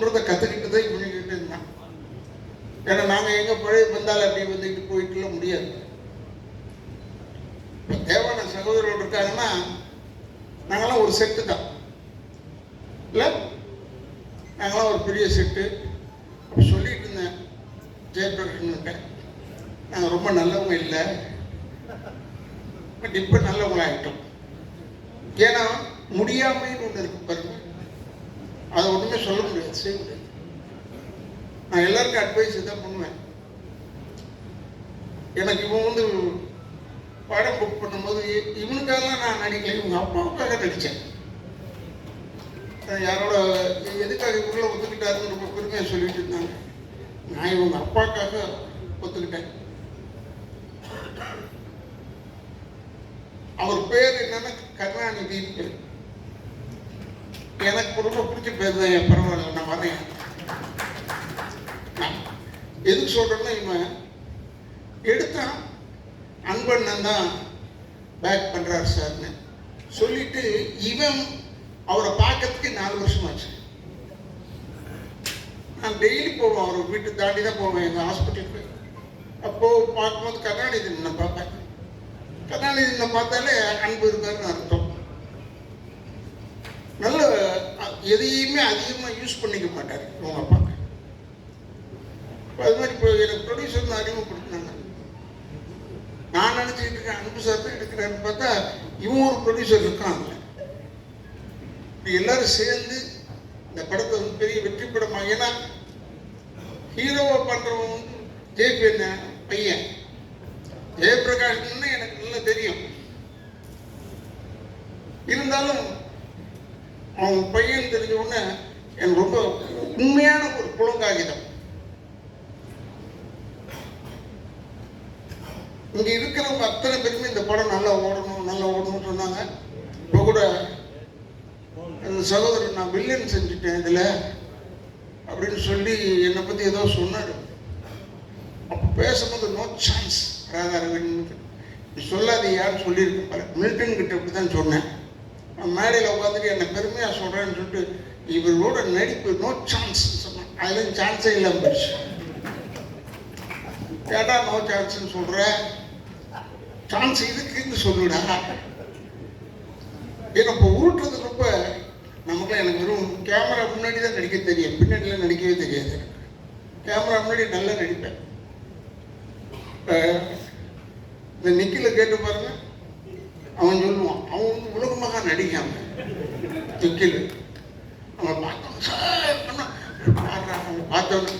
சொல்லணுன்றதை கற்றுக்கிட்டு தான் இவனுக்கிட்டு இருந்தான் ஏன்னா நாங்கள் எங்கே பழைய வந்தாலும் அப்படி வந்துட்டு போயிட்டுலாம் முடியாது. இப்போ தேவான சகோதரர்கள் இருக்காங்கன்னா நாங்களாம் ஒரு செட்டு தான். இல்லை? நாங்களாம் ஒரு பெரிய செட்டு அப்படி சொல்லிட்டு இருந்தேன் ஜெயபிரகாஷ்கிட்ட நாங்கள் ரொம்ப நல்லவங்க இல்லை. பட் இப்போ நல்லவங்களாகிட்டோம் ஏன்னா முடியாமைன்னு ஒன்று இருக்கு பாருங்க. அதை ஒன்றுமே சொல்ல முடியாது. செய்ய முடியாது நான் எல்லாருக்கும் அட்வைஸ் தான் பண்ணுவேன். எனக்கு இவன் வந்து படம் புக் பண்ணும்போது இ- இவனுக்காகலாம் நான் நடிக்கல. இவங்க அப்பாவுக்காக நடித்தேன் யாரோட எதுக்காக இவங்கள ஒத்துக்கிட்டாருன்னு ரொம்ப பெருமையாக சொல்லிட்டு இருந்தாங்க. நான் இவங்க அப்பாவுக்காக ஒத்துக்கிட்டேன். அவர் பேர் என்னன்னா கருணாநிதின்னு பேர். எனக்கு ரொம்ப பிடிச்ச பேர் என் பரவாயில்ல நான் வரேன் எதுக்கு சொல்றேன்னா இவன் எடுத்தான் அன்பண்ணன் தான் பேக் பண்ணுறாரு சார்னு சொல்லிட்டு இவன் அவரை பார்க்கறதுக்கு நாலு வருஷம் ஆச்சு நான் டெய்லி போவேன் அவரை வீட்டு தாண்டி தான் போவேன் எங்கள் ஹாஸ்பிட்டலுக்கு அப்போ பார்க்கும்போது கருணாநிதி நான் பார்ப்பேன். கருணாநிதி நான் பார்த்தாலே அன்பு இருக்காருன்னு அர்த்தம். நல்ல எதையுமே அதிகமாக யூஸ் பண்ணிக்க மாட்டார் இவங்க அப்பா. அது மாதிரி இப்போ எனக்கு ப்ரொடியூசர் அறிமுகப்படுத்தினாங்க. நான் நினச்சிக்கிட்டு இருக்கேன் அன்பு சார் தான் எடுக்கிறேன்னு பார்த்தா இவன் ஒரு ப்ரொடியூசர் இருக்கான் அதில். இப்படி எல்லாரும் சேர்ந்து இந்த படத்தை வந்து பெரிய வெற்றி படமாக ஏன்னா ஹீரோவை பண்ணுறவன் வந்து ஜேபி என்ன? பையன். ஜெயபிரகாஷ்னு எனக்கு நல்லா தெரியும். இருந்தாலும் அவன் பையன் தெரிஞ்ச உடனே எனக்கு ரொம்ப உண்மையான ஒரு புலங்காகிதம். இங்க இருக்கிறவங்க அத்தனை பேருமே இந்த படம் நல்லா ஓடணும் நல்லா ஓடணும்னு சொன்னாங்க. இப்போ கூட அந்த சகோதரர் நான் வில்லன் செஞ்சுட்டேன் இதுல அப்படின்னு சொல்லி என்னை பத்தி ஏதோ சொன்னாரு. அப்போ பேசும்போது நோ சான்ஸ் ராதாரவன் நீ சொல்லாதீயான்னு சொல்லியிருக்கேன் பாரு. மில்டன் கிட்ட இப்படி தான் சொன்னேன். மேடையில் உட்காந்துட்டு என்னை பெருமையாக சொல்கிறேன்னு சொல்லிட்டு இவரோட நடிப்பு நோ சான்ஸ் சொன்னேன் அதுலேயும் சான்ஸே இல்லாமல் போயிடுச்சு. கேட்டால் நோ சான்ஸ்னு சொல்கிற சான்ஸ் இதுக்குன்னு சொல்லுடா. ஏன்னா இப்போ உருட்டுறது ரொம்ப நமக்குலாம் எனக்கு வெறும் கேமரா முன்னாடி தான் நடிக்க தெரியும். பின்னாடிலாம் நடிக்கவே தெரியாது. கேமரா முன்னாடி நல்லா நடிப்பேன். இந்த நிக்கில கேட்டு பாருங்க அவன் சொல்லுவான் அவன் வந்து உலகமாக நடிக்காம நிக்கில் அவன் பார்த்தோம் சார் அண்ணா, பாருடா, அவன் பார்த்தோன்னு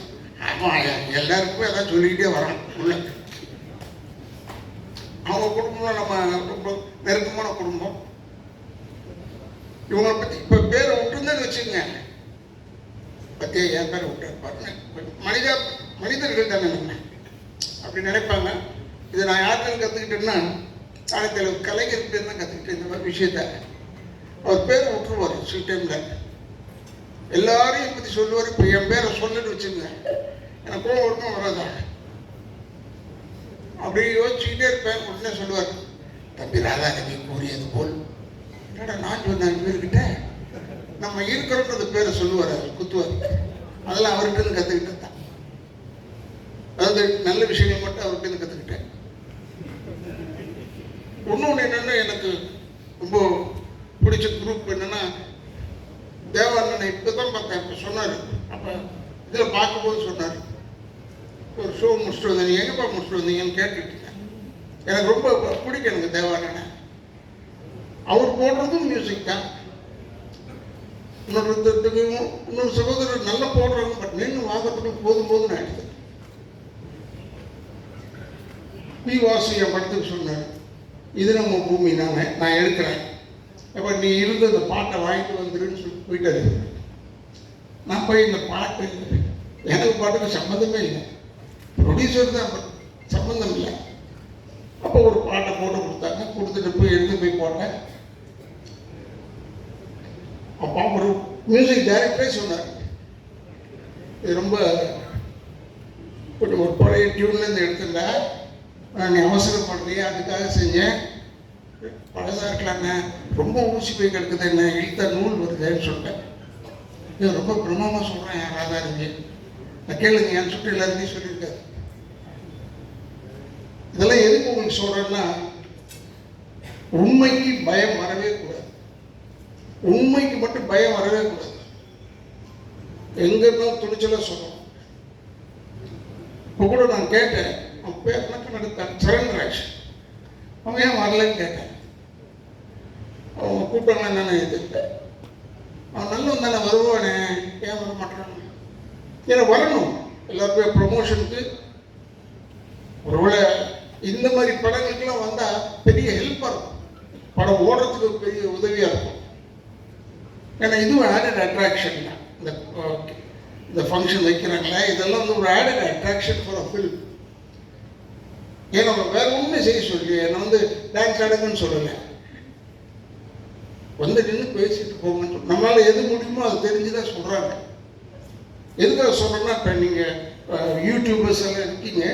அவன் எல்லாருக்குமே அதான் சொல்லிக்கிட்டே வரான் உள்ள அவங்க குடும்பம் நம்ம ரொம்ப நெருக்கமான குடும்பம். இவங்களை பத்தி இப்ப பேரை விட்டுருந்தேன்னு வச்சுக்கோங்க. பத்தியா? என் பேரை விட்டார் பாருங்க. மனித மனிதர்கள் தானே நம்ம. அப்படி நினைப்பாங்க. இதை நான் யார்கிட்ட கற்றுக்கிட்டேன்னா ஆயிரத்தி கலைஞர்கிட்ட தான் கற்றுக்கிட்டேன் இந்த மாதிரி விஷயத்த. அவர் பேரை விட்டுருவார் சில டைமில். எல்லாரையும் பற்றி சொல்லுவார் இப்போ என் பேரை சொல்லுன்னு வச்சுங்க எனக்கு கோவம் வருமா வராதா? அப்படி யோசிச்சுக்கிட்டே இருப்பேன். உடனே சொல்லுவார் தம்பி ராதாரவி கூறியது போல். என்னடா நான் சொன்னேன் இவர்கிட்ட நம்ம இருக்கிறோன்றது பேரை சொல்லுவார் அவர் குத்துவார். அதெல்லாம் அவர்கிட்ட இருந்து கற்றுக்கிட்டது தான். அதாவது நல்ல விஷயங்கள் மட்டும் அவர்கிட்ட இருந்து கற்றுக்கிட்டேன் இன்னொன்று என்னென்னா எனக்கு ரொம்ப பிடிச்ச குரூப் என்னென்னா தேவானனை இப்போ தான் பார்த்தேன். இப்போ சொன்னார். அப்போ இதில் பார்க்கும்போது சொன்னார். ஒரு ஷோ முடிச்சுட்டு நீ எங்கேப்பா முடிச்சுட்டு வந்தீங்கன்னு கேட்டுட்டு எனக்கு ரொம்ப பிடிக்கும் எனக்கு தேவானனை அவர் போடுறதும் மியூசிக் தான். இன்னொருத்தருக்கு இன்னொரு சகோதரர் நல்லா போடுறாங்க பட் நின்று வாங்கறதுக்கு போதும் போதும் ஆயிடுது. பி வாசு என் படத்துக்கு சொன்னார் இது நம்ம பூமி நானே நான் எடுக்கிறேன். அப்போ நீ இருந்து அந்த பாட்டை வாங்கிட்டு வந்துருன்னு சொல்லி போயிட்டாரு. நான் போய் இந்த பாட்டு எனக்கு பாட்டுக்கு சம்மந்தமே இல்லை. ப்ரொடியூசர் தான் சம்மந்தம் இல்லை. அப்போ ஒரு பாட்டை போட்டு கொடுத்தாங்க. கொடுத்துட்டு போய் எடுத்து போய் போட்டேன். அப்பா ஒரு மியூசிக் டைரக்டரே சொன்னார். இது ரொம்ப கொஞ்சம் ஒரு பழைய டியூன்லேருந்து எடுத்திருந்தேன் நான் நீ அவசரப்படுறியே அதுக்காக செஞ்சேன். பழதாக இருக்கலாங்க ரொம்ப ஊசி போய் கிடக்குது என்ன? இழுத்த நூல் வருதுன்னு சொல்லிட்டேன். இது ரொம்ப பிரமாமா சொல்கிறேன் ராதா இருக்கு நான் கேளுங்க என் சுட்டு எல்லாருமே சொல்லியிருக்காரு. இதெல்லாம் எதுக்கு உங்களுக்கு சொல்கிறேன்னா உண்மைக்கு பயம் வரவே கூடாது. உண்மைக்கு மட்டும் பயம் வரவே கூடாது. எங்க இருந்தாலும் துணிச்சலாக சொல்லணும். இப்போ கூட நான் கேட்டேன் அவன் பேர் எனக்கு நடத்தான் சரண்ராஜ். அவன் ஏன் வரலன்னு கேட்டேன். அவன் கூட்டம் என்னென்ன இது? அவன் நல்ல தானே வருவானே ஏன் வர மாட்டான் ஏன்னா வரணும். எல்லாருமே ப்ரொமோஷனுக்கு ஒருவேளை இந்த மாதிரி படங்களுக்கெல்லாம் வந்தால் பெரிய ஹெல்ப்பாக இருக்கும் படம் ஓடுறதுக்கு பெரிய உதவியாக இருக்கும். ஏன்னா இதுவும் ஆடட் அட்ராக்ஷன் தான். இந்த இந்த ஃபங்க்ஷன் வைக்கிறாங்களே இதெல்லாம் வந்து ஒரு added attraction for a film ஏன்னா அவங்க வேற ஒன்றுமே செய்ய சொல்லி என்னை வந்து டான்ஸ் ஆடுங்கன்னு சொல்லலை. வந்து நின்று பேசிட்டு போங்கன்னு நம்மளால் எது முடியுமோ அது தெரிஞ்சுதான் சொல்கிறாங்க எதுக்காக சொல்கிறேன்னா இப்போ நீங்கள் யூடியூபர்ஸ் எல்லாம் இருக்கீங்க.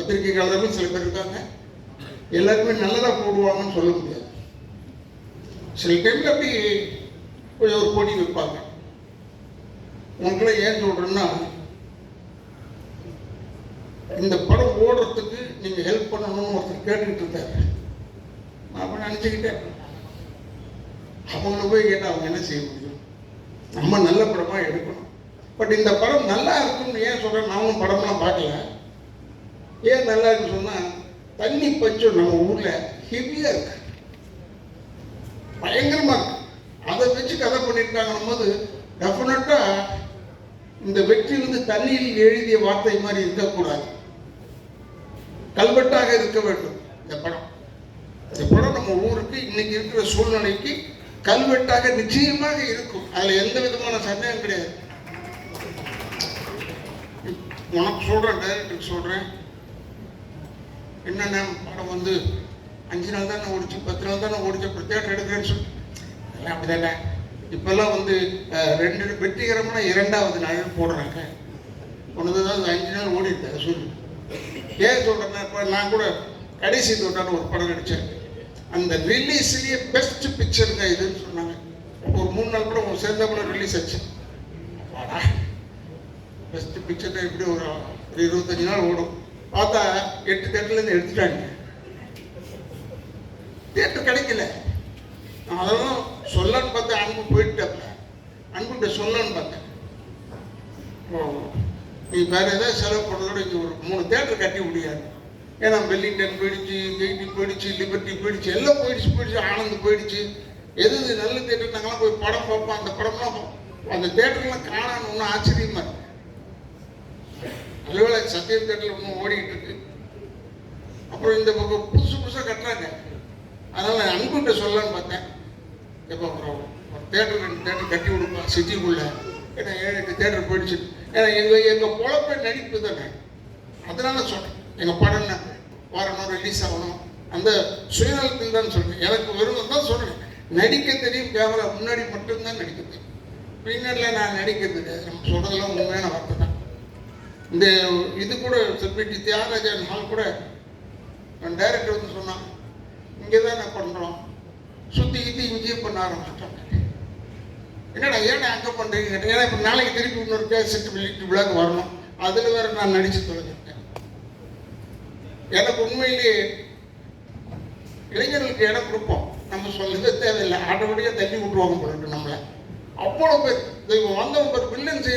பத்திரிகையாளர்கள் சில பேர் இருக்காங்க. எல்லாருமே நல்லதாக போடுவாங்கன்னு சொல்ல முடியாது. சில டைமில் அப்படி கொஞ்சம் ஒரு போட்டி வைப்பாங்க உங்களை ஏன் சொல்கிறேன்னா இந்த படம் ஓடுறதுக்கு நீங்கள் ஹெல்ப் பண்ணணும்னு ஒருத்தர் கேட்டுக்கிட்டு இருந்தாரு நான் அப்போ நினச்சிக்கிட்டேன். அவங்கள போய் கேட்டால் அவங்க என்ன செய்ய முடியும்? நம்ம நல்ல படமாக எடுக்கணும். பட் இந்த படம் நல்லா இருக்கும்னு ஏன் சொல்கிறேன் நானும் படம்லாம் பார்க்கல. ஏன் நல்லா இருக்குன்னு சொன்னால் தண்ணி பஞ்சம் நம்ம ஊரில் ஹெவியாக இருக்கு. பயங்கரமாக இருக்கு. அதை வச்சு கதை பண்ணியிருக்காங்கன்னும் போது டெஃபினட்டாக இந்த வெற்றி வந்து தண்ணியில் எழுதிய வார்த்தை மாதிரி இருக்கக்கூடாது. கல்வெட்டாக இருக்க வேண்டும் இந்த படம். இந்த படம் நம்ம ஊருக்கு இன்னைக்கு இருக்கிற சூழ்நிலைக்கு கல்வெட்டாக நிச்சயமாக இருக்கும். அதில் எந்த விதமான சந்தேகம் கிடையாது. உனக்கு சொல்கிறேன் டைரக்டருக்கு சொல்கிறேன் என்னென்ன படம் வந்து அஞ்சு நாள் தானே ஓடிச்சு பத்து நாள் தானே ஓடிச்சு அப்புறம் எடுக்கிறேன்னு சொல்லி. அப்படிதானே இப்போல்லாம் வந்து ரெண்டு வெற்றிகரமான இரண்டாவது நாள் போடுறாங்க. ஒன்று தான் அஞ்சு நாள் ஓடி இருக்கு அதை சொல்லு. ஏன் சொல்கிறேன்னா இப்போ நான் கூட கடைசி தோட்டான ஒரு படம் நடித்தேன் அந்த ரிலீஸ்லேயே பெஸ்ட் பிக்சருங்க இதுன்னு சொன்னாங்க. ஒரு மூணு நாள் கூட சேர்ந்த கூட ரிலீஸ் ஆச்சு. வாடா பெஸ்ட் பிக்சர் எப்படி ஒரு இருபத்தஞ்சு நாள் ஓடும். பார்த்தா எட்டு தேட்டர்லேருந்து எடுத்துட்டாங்க. தேட்டர் கிடைக்கல. நான் அதெல்லாம் சொல்லன்னு பார்த்தேன் அன்பு போயிட்டாப்ல அன்புகிட்ட சொல்லன்னு பார்த்தேன். ஓ நீ வேற ஏதாவது செலவு பண்ணலோட இங்கே ஒரு மூணு தேட்டர் கட்டி முடியாது ஏன்னா வெல்லிங்டன் போயிடுச்சு கெய்டி போயிடுச்சு லிபர்ட்டி போயிடுச்சு எல்லாம் போயிடுச்சு போயிடுச்சு ஆனந்த் போயிடுச்சு. எது எது நல்ல தேட்டர் நாங்களாம் போய் படம் பார்ப்போம் அந்த படம்லாம் பார்ப்போம். அந்த தேட்டர்லாம் காணான்னு ஒன்றும் ஆச்சரியமா இருக்கு ஒருவேளை சத்தியம் தேட்டரில் ஒன்றும் ஓடிட்டு இருக்கு. அப்புறம் இந்த பக்கம் புதுசு புதுசாக கட்டுறாங்க. அதனால் அன்புகிட்ட சொல்லலான்னு பார்த்தேன். இப்போ அப்புறம் ஒரு தேட்டர் ரெண்டு தேட்டர் கட்டி கொடுப்பா சிட்டிக்குள்ள. ஏன்னா ஏழு எட்டு தேட்டர் போயிடுச்சு. ஏன்னா எங்கள் எங்கள் பொழப்பே நடிப்பு தானே. அதனால சொல்கிறேன் எங்கள் படம் வரணும் ரிலீஸ் ஆகணும். அந்த சுயநலத்தில் தான் சொல்கிறேன் எனக்கு வெறும் தான் சொல்கிறேன் நடிக்க தெரியும் கேமரா முன்னாடி மட்டும்தான் நடிக்க தெரியும். பின்னாடியில் நான் நடிக்க தெரியாது நம்ம சொல்கிறதெல்லாம் உண்மையான வார்த்தை தான். இந்த இது கூட செல்பிட்டி தியாகராஜன் ஹால் கூட டைரக்டர் வந்து சொன்னான் இங்கே தான் நான் பண்ணுறோம் சுற்றி கித்தி இங்கேயே பண்ண ஆரம்பிச்சிட்டோம் என்னடா ஏன்னா அங்கே பண்ணுறீங்க கேட்டேன். ஏன்னா இப்போ நாளைக்கு திருப்பி இன்னொரு கேசட் வெளியிட்டு விழாக்கு வரணும். அதில் வேற நான் நடித்து தொலைஞ்சிருக்கேன் எனக்கு உண்மையிலேயே இளைஞர்களுக்கு இடம் கொடுப்போம். நம்ம சொல்லுறது தேவையில்லை. ஆட்டோமேட்டிக்காக தள்ளி விட்டுருவாங்க போட்டு நம்மளை. அவ்வளோ பேர். வந்தவங்க பேர் வில்லன் செய்ய